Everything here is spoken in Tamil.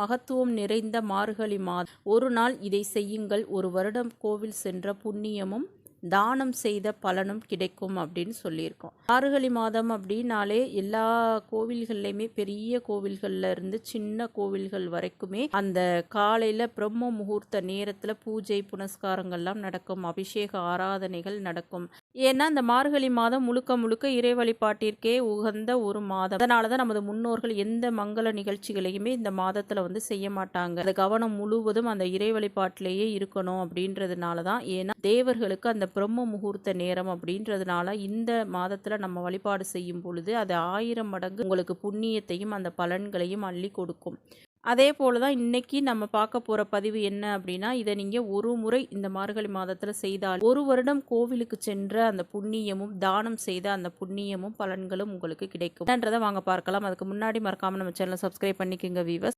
மகத்துவம் நிறைந்த மார்கழி மாதம். ஒரு நாள் இதை செய்யுங்கள். ஒரு வருடம் கோவில் சென்ற புண்ணியமும் தானம் செய்த பலனும் கிடைக்கும் அப்படின்னு சொல்லியிருக்கோம். மார்கழி மாதம் அப்படின்னாலே எல்லா கோவில்கள்லையுமே பெரிய கோவில்கள்ல இருந்து சின்ன கோவில்கள் வரைக்குமே அந்த காலையில பிரம்ம முகூர்த்த நேரத்துல பூஜை புனஸ்காரங்கள்லாம் நடக்கும். அபிஷேக ஆராதனைகள் நடக்கும். ஏன்னா இந்த மார்கழி மாதம் முழுக்க முழுக்க இறை வழிபாட்டிற்கே உகந்த ஒரு மாதம். அதனால தான் நமது முன்னோர்கள் எந்த மங்கள நிகழ்ச்சிகளையுமே இந்த மாதத்தில் வந்து செய்ய மாட்டாங்க. அந்த கவனம் முழுவதும் அந்த இறை வழிபாட்டிலேயே இருக்கணும் அப்படின்றதுனால தான் ஏன்னா தேவர்களுக்கு அந்த பிரம்ம முகூர்த்த நேரம் அப்படின்றதுனால இந்த மாதத்தில் நம்ம வழிபாடு செய்யும் பொழுது அது ஆயிரம் மடங்கு உங்களுக்கு புண்ணியத்தையும் அந்த பலன்களையும் அள்ளி கொடுக்கும். அதே போல தான் இன்னைக்கு நம்ம பார்க்க போகிற பதிவு என்ன அப்படின்னா இதை நீங்கள் ஒரு முறை இந்த மார்கழி மாதத்தில் செய்தால் ஒரு வருடம் கோவிலுக்கு சென்ற அந்த புண்ணியமும் தானம் செய்த அந்த புண்ணியமும் பலன்களும் உங்களுக்கு கிடைக்கும். என்றதை வாங்க பார்க்கலாம். அதுக்கு முன்னாடி மறக்காம நம்ம சேனலை சப்ஸ்கிரைப் பண்ணிக்கோங்க வீவர்ஸ்